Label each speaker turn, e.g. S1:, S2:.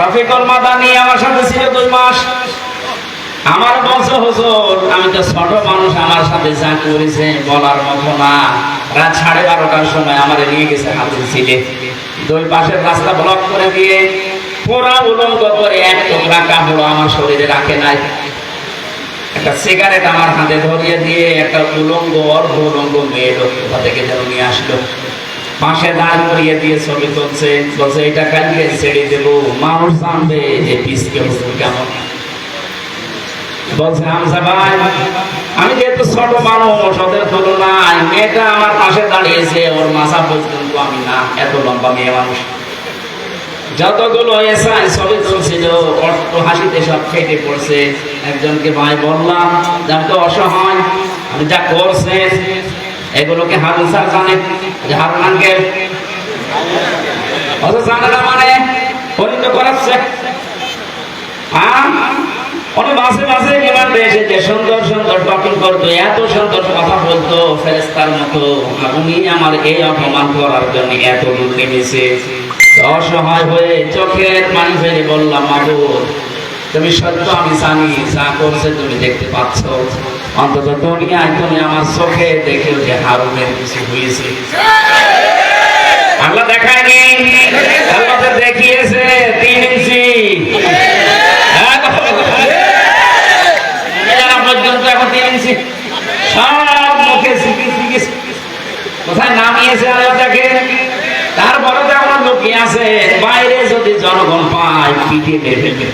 S1: রফিকুল মাদানি আমার সাথে ছিল দুই মাস। আমার বলছে হুজুর, আমি তো ছোট মানুষ, আমার সাথে যা করেছে বলার মতো না। রাত সাড়ে বারোটার সময় আমার নিয়ে গেছে হাতের ছিলে দুই পাশের রাস্তা ব্লক করে দিয়ে পুরা উলঙ্গ করে এক টুকরা কাপড় আমার শরীরে রাখে নাই। একটা সিগারেট আমার হাতে ধরিয়ে দিয়ে একটা উলঙ্গ, অর্ধ উলঙ্গ মেয়ে লোক কোথা থেকে যেন নিয়ে আসলো। পাশে দাঁড় করিয়ে দিয়ে ছবি তুলছে, বলছে, এটা কালকে ছেড়ে দেবো। মানুষ জানবে যে পিসকে হুজুর কেমন? বলছে হামসা ভাই, আমি যেহেতু ছোট মানুষ, ওদের তুলনায় মেয়েটা আমার পাশে দাঁড়িয়েছে, ওর মাথা পর্যন্ত আমি না, এত লম্বা মেয়ে মানুষ। যতগুলো এসআই ছবি তুলছিল অট্ট হাসিতে সব খেটে পড়ছে। একজনকে ভাই বললাম যে আমি তো অসহায় যা করছে এগুলোকে হারুন স্যার জানে, যে হারুন আঙ্কেল অত জানে মানে উনি তো করাচ্ছে। হ্যাঁ? উনি মাঝে মাঝে রিমান্ডে এসেছে সুন্দর সুন্দর টপিং করতো এত সুন্দর কথা বলতো ফেরেস্তার মতো। উনি আমার এই অপমান করার জন্য এত দূর নেমেছে। অসহায় হয়ে চোখের পানি ফেলে বললাম মাবুদ তুমি সত্য আমি জানি, যা করছে তুমি দেখতে পাচ্ছ। অন্তত দুনিয়ায় তুমি আমার চোখে দেখেও যে হারুনের কিছু হয়েছে। আল্লাহ দেখায়নি? আল্লাহ তো দেখিয়েছে তিন ইঞ্চি। হ্যাঁ, পর্যন্ত এখন তিন ইঞ্চি। সব মুখে কোথায় নামিয়েছে আল্লাহ দেখে তারপরে তো আমার লুকিয়ে আছে। বাইরে যদি জনগণ পায় মেরে ফেলবে।